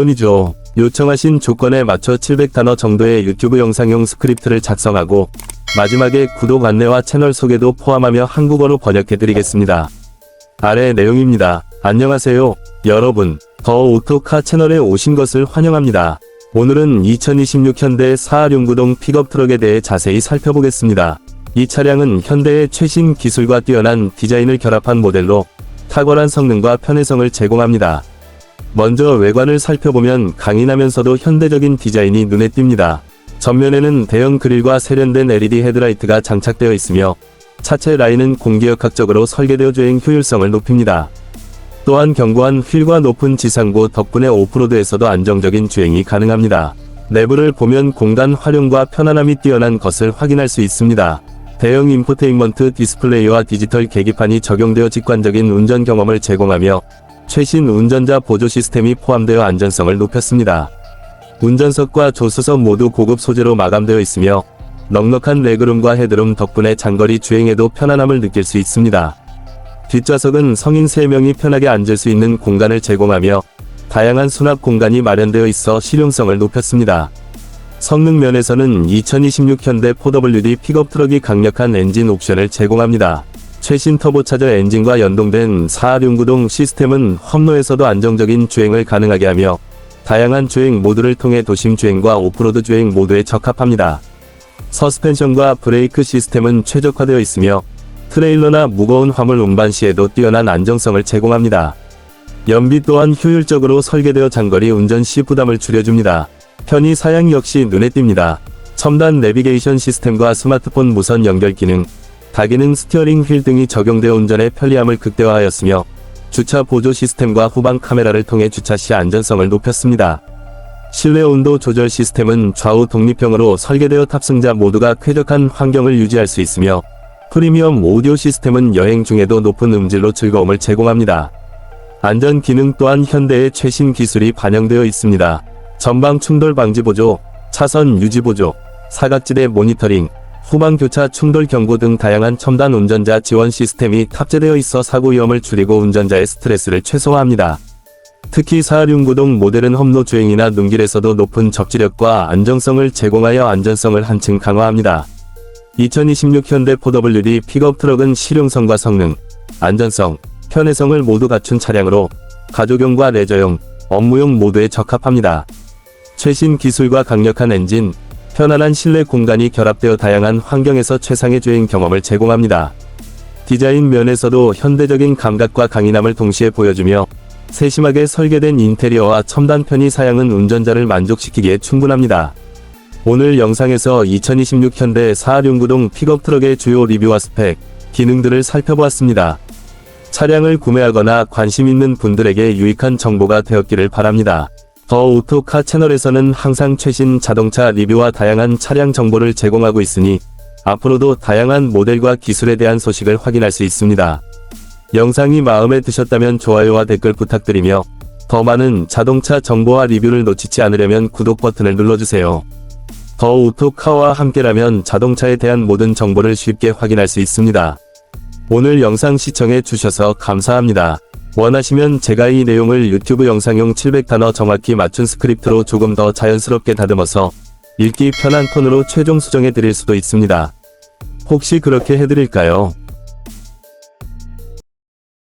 물론이죠. 요청하신 조건에 맞춰 700단어 정도의 유튜브 영상용 스크립트를 작성하고 마지막에 구독 안내와 채널 소개도 포함하며 한국어로 번역해드리겠습니다. 아래 내용입니다. 안녕하세요. 여러분. 더 오토카 채널에 오신 것을 환영합니다. 오늘은 2026 현대 사하룡구동 픽업 트럭에 대해 자세히 살펴보겠습니다. 이 차량은 현대의 최신 기술과 뛰어난 디자인을 결합한 모델로 탁월한 성능과 편의성을 제공합니다. 먼저 외관을 살펴보면 강인하면서도 현대적인 디자인이 눈에 띕니다. 전면에는 대형 그릴과 세련된 LED 헤드라이트가 장착되어 있으며 차체 라인은 공기역학적으로 설계되어 주행 효율성을 높입니다. 또한 견고한 휠과 높은 지상고 덕분에 오프로드에서도 안정적인 주행이 가능합니다. 내부를 보면 공간 활용과 편안함이 뛰어난 것을 확인할 수 있습니다. 대형 인포테인먼트 디스플레이와 디지털 계기판이 적용되어 직관적인 운전 경험을 제공하며 최신 운전자 보조 시스템이 포함되어 안전성을 높였습니다. 운전석과 조수석 모두 고급 소재로 마감되어 있으며 넉넉한 레그룸과 헤드룸 덕분에 장거리 주행에도 편안함을 느낄 수 있습니다. 뒷좌석은 성인 3명이 편하게 앉을 수 있는 공간을 제공하며 다양한 수납 공간이 마련되어 있어 실용성을 높였습니다. 성능 면에서는 2026 현대 4WD 픽업 트럭이 강력한 엔진 옵션을 제공합니다. 최신 터보차저 엔진과 연동된 4륜구동 시스템은 험로에서도 안정적인 주행을 가능하게 하며 다양한 주행 모드를 통해 도심 주행과 오프로드 주행 모두에 적합합니다. 서스펜션과 브레이크 시스템은 최적화되어 있으며 트레일러나 무거운 화물 운반 시에도 뛰어난 안정성을 제공합니다. 연비 또한 효율적으로 설계되어 장거리 운전 시 부담을 줄여줍니다. 편의 사양 역시 눈에 띕니다. 첨단 내비게이션 시스템과 스마트폰 무선 연결 기능, 다기능 스티어링 휠 등이 적용되어 운전의 편리함을 극대화하였으며 주차 보조 시스템과 후방 카메라를 통해 주차 시 안전성을 높였습니다. 실내 온도 조절 시스템은 좌우 독립형으로 설계되어 탑승자 모두가 쾌적한 환경을 유지할 수 있으며 프리미엄 오디오 시스템은 여행 중에도 높은 음질로 즐거움을 제공합니다. 안전 기능 또한 현대의 최신 기술이 반영되어 있습니다. 전방 충돌 방지 보조, 차선 유지 보조, 사각지대 모니터링, 후방 교차 충돌 경고 등 다양한 첨단 운전자 지원 시스템이 탑재되어 있어 사고 위험을 줄이고 운전자의 스트레스를 최소화합니다. 특히 4륜구동 모델은 험로 주행이나 눈길에서도 높은 접지력과 안정성을 제공하여 안전성을 한층 강화합니다. 2026 현대 4WD 픽업 트럭은 실용성과 성능, 안전성, 편의성을 모두 갖춘 차량으로 가족용과 레저용, 업무용 모두에 적합합니다. 최신 기술과 강력한 엔진, 편안한 실내 공간이 결합되어 다양한 환경에서 최상의 주행 경험을 제공합니다. 디자인 면에서도 현대적인 감각과 강인함을 동시에 보여주며 세심하게 설계된 인테리어와 첨단 편의 사양은 운전자를 만족시키기에 충분합니다. 오늘 영상에서 2026 현대 4륜구동 픽업 트럭의 주요 리뷰와 스펙, 기능들을 살펴보았습니다. 차량을 구매하거나 관심 있는 분들에게 유익한 정보가 되었기를 바랍니다. 더 오토카 채널에서는 항상 최신 자동차 리뷰와 다양한 차량 정보를 제공하고 있으니 앞으로도 다양한 모델과 기술에 대한 소식을 확인할 수 있습니다. 영상이 마음에 드셨다면 좋아요와 댓글 부탁드리며 더 많은 자동차 정보와 리뷰를 놓치지 않으려면 구독 버튼을 눌러주세요. 더 오토카와 함께라면 자동차에 대한 모든 정보를 쉽게 확인할 수 있습니다. 오늘 영상 시청해 주셔서 감사합니다. 원하시면 제가 이 내용을 유튜브 영상용 700단어 정확히 맞춘 스크립트로 조금 더 자연스럽게 다듬어서 읽기 편한 톤으로 최종 수정해 드릴 수도 있습니다. 혹시 그렇게 해드릴까요?